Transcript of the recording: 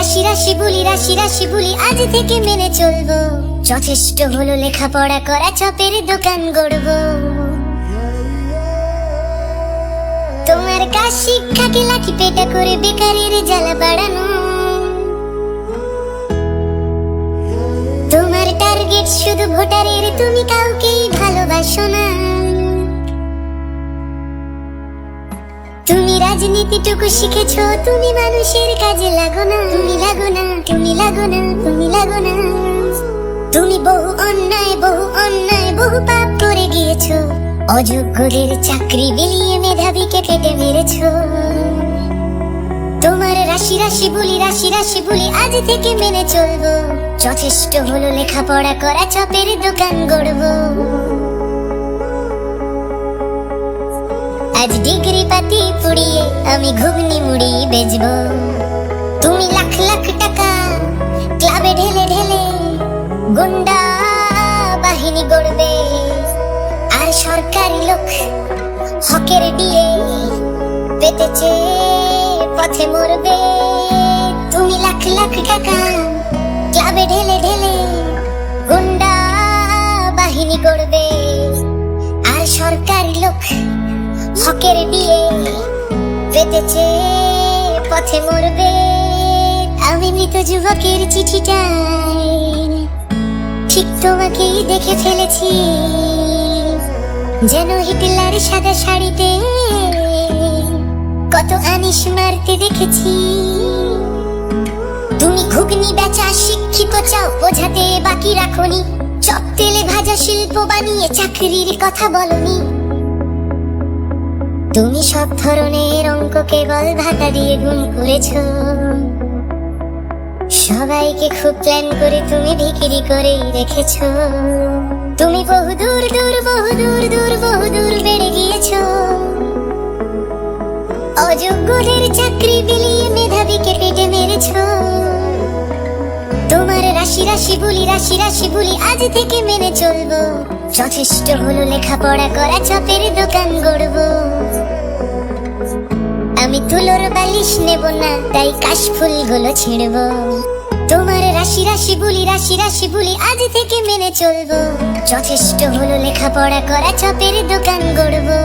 রাশি রাশি রাশি রাশি আজ থেকে মেনে চলবো। যথেষ্ট হলো লেখাপড়া করা দোকান তোমার কাজ, শিক্ষাকে লাঠি পেটা করে বেকারের জ্বালা বাড়ানো। তোমার টার্গেট শুধু ভোটারের, তুমি কাউকেই ভালোবাসো না। রাজনীতিটুকু শিখেছো, তুমি মানুষের কাজে লাগো না। তুমি লাগো না, তুমি লাগো না, তুমি লাগো না। তুমি বহু অন্যায় বহু অন্যায়, বহু পাপ করে গিয়েছো। অযোগ্যদের চাকরি বিলিয়ে মেধাবীকে পেটে মেরেছো। তোমার রাশি রাশি বলি, রাশি রাশি বলি আজ থেকে মেনে চলবো। যথেষ্ট হলো লেখাপড়া করা, চপের দোকান গড়বো। আজ ডিগ্রি পাতি পুড়িয়ে আমি ঘুগনি মুড়ি বেজব তুমি লাখ লাখ টাকা ক্লাবে ঢেলে ঢেলে গুন্ডা বাহিনী গড়বে। আর সরকারি লোক হকের দিয়ে পেতেছে, পথে মরবে। পেতেছে পথে মরবে। আমি মৃত যুবকের চিঠিটাই ঠিক তোমাকেই দেখে ফেলেছি। যেন হিটলার সাদা শাড়িতে কত আনিস মারতে দেখেছি। তুমি ঘুগনি বেচা শিক্ষিত চাও, বোঝাতে বাকি রাখনি। চপ তেলে ভাজা শিল্প বানিয়ে চাকরির কথা বলনি। তুমি সব ধরনের অঙ্ক কেবল ভাতা দিয়ে গুণ করেছ। সবাইকে খুব প্ল্যান করে তুমি বিক্রি করেই রেখেছ। তুমি বহু দূর দূর, বহু দূর দূর, বহু দূর বেড়ে গিয়েছ। অযোগ্যদের চাকরি বিলিয়ে মেধাবীকে পেটে মেরেছ। তোমার রাশি রাশি বলি, রাশি রাশি বলি আজ থেকে মেনে চলবো। যথেষ্ট হলো লেখাপড়া করা, চপের দোকান গড়বো। আমি তুলোর বালিশ নেব না, তাই কাশ ফুলগুলো ছিঁড়ব। তোমার রাশি রাশি বলি, রাশি রাশি বলি আজ থেকে মেনে চলবো। যথেষ্ট হলো লেখাপড়া করা, চপের দোকান গড়বো।